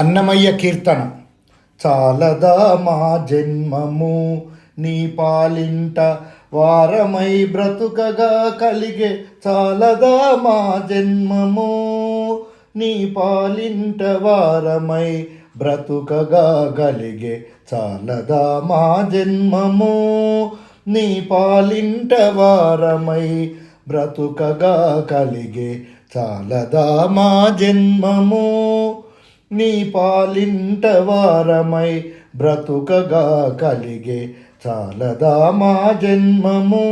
అన్నమయ్య కీర్తన. చాలదా మా జన్మము నీ పాలింట వారమై బ్రతుకగా కలిగే చాలదా మా జన్మము నీ పాలింట వారమై బ్రతుకగా కలిగే చాలదా మా జన్మము నీ పాలింట వారమై బ్రతుకగా కలిగే చాలదా మా జన్మము. నీ పాలింట వారమై బ్రతుకగా కలిగే చాలదా మా జన్మము.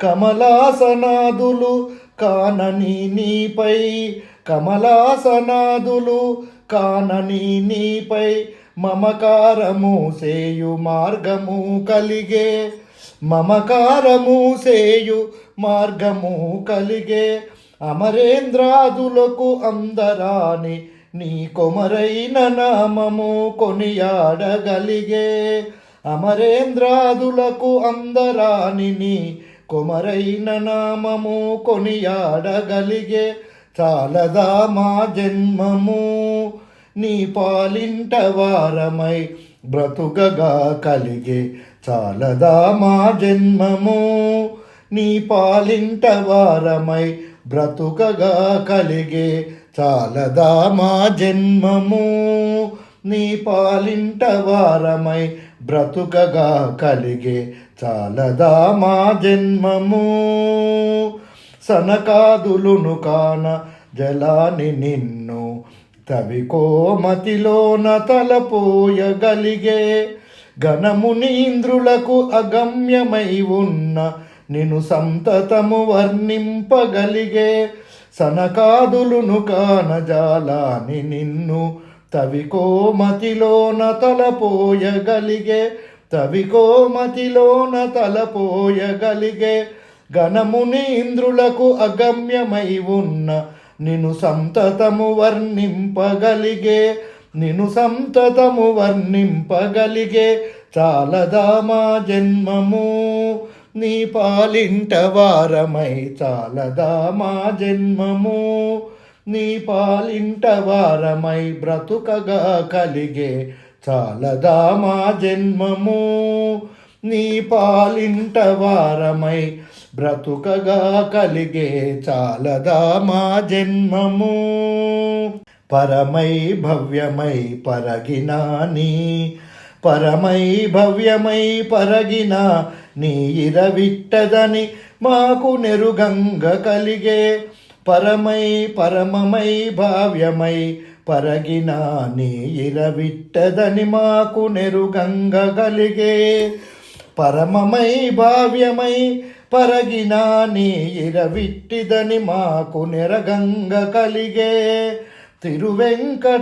కమలాసనాదులు కానని నీపై కమలాసనాదులు కానని నీపై మమకారము సేయు మార్గము కలిగే మమకారము సేయు మార్గము కలిగే. అమరేంద్రాదులకు అందరాని నీ కొమరైన నామము కొనియాడగలిగే అమరేంద్రాదులకు అందరాని నీ కొమరైన నామము కొనియాడగలిగే చాలదా మా జన్మము. నీ పాలింట వారమై బ్రతుకగా కలిగే చాలదా మా జన్మము. నీ పాలింట వారమై బ్రతుకగా కలిగే చాలదా మా జన్మము? నీ పాలింట వారమై బ్రతుకగా కలిగే చాలదా మా జన్మము? సనకాదులును కాన జలాని నిన్ను తవికోమతిలోన తలపోయగలిగే గణమునీంద్రులకు అగమ్యమై ఉన్న నిను సంతతము వర్ణింపగలిగే సనకాదులును కానజాలాని నిన్ను తవికోమతిలోన తలపోయగలిగే తవికోమతిలోన తలపోయగలిగే గణమునీంద్రులకు అగమ్యమై ఉన్న నిను సంతతము వర్ణింపగలిగే నిను సంతతము వర్ణింపగలిగే చాలదామా జన్మము. నీ పాలింట వారమై చాలదా మా జన్మము? నీ పాలింట వారమై బ్రతుకగా కలిగే చాలదా మా జన్మము? నీ పాలింట వారమై బ్రతుకగా కలిగే చాలదా మా జన్మము? పరమై భవ్యమై పరగినా నీ పరమై భవ్యమై పరగిన నీ ఇరవిట్టదని మాకు నెరుగంగ కలిగే. పరమై పరమమై భావ్యమై పరగిన నీ ఇరవిట్టదని మాకు నెరుగంగ కలిగే. పరమమై భావ్యమై పరగిన నీ ఇరవిట్టిదని మాకు నెరగంగ కలిగే. తిరువెంకటాచలాదీప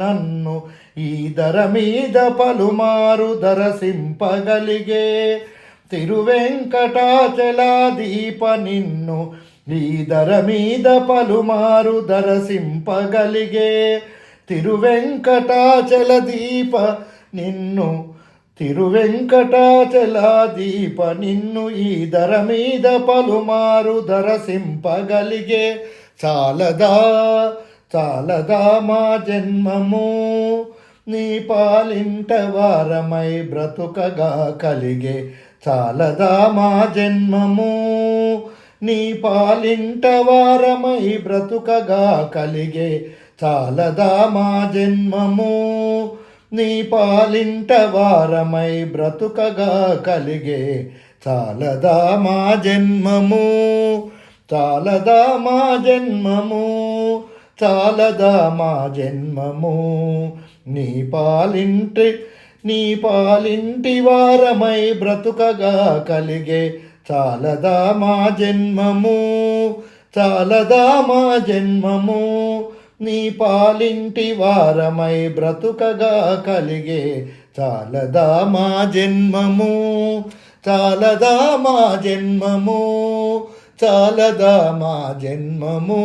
నన్ను ఈ ధర మీద పలుమారు దరసింపగలిగే తిరువెంకటాచలాదీప నిన్ను ఈ ధర మీద పలుమారు దరసింపగలిగే తిరువెంకటాచల దీప నిన్ను తిరువెంకటాచలాదీప నిన్ను ఈ ధర మీద పలుమారు దరసింపగలిగే చాలదా చాలదా మా జన్మము. నీ పాలింట వారమై బ్రతుకగా కలిగే. చాలదా మా జన్మము. నీ పాలింట వారమై బ్రతుకగా కలిగే. చాలదా మా జన్మము. నీ పాలింట వారమై బ్రతుకగా కలిగే చాలదా మా జన్మము చాలదా మా జన్మము చాలదా మా జన్మము. నీ పాలింటి నీ పాలింటి వారమై బ్రతుకగా కలిగే చాలదా మా జన్మము చాలదా మా జన్మము. నీ పాలింటి వారమై బ్రతుకగా కలిగే చాలదా మా జన్మము చాలదా మా జన్మము చాలదా మా జన్మము.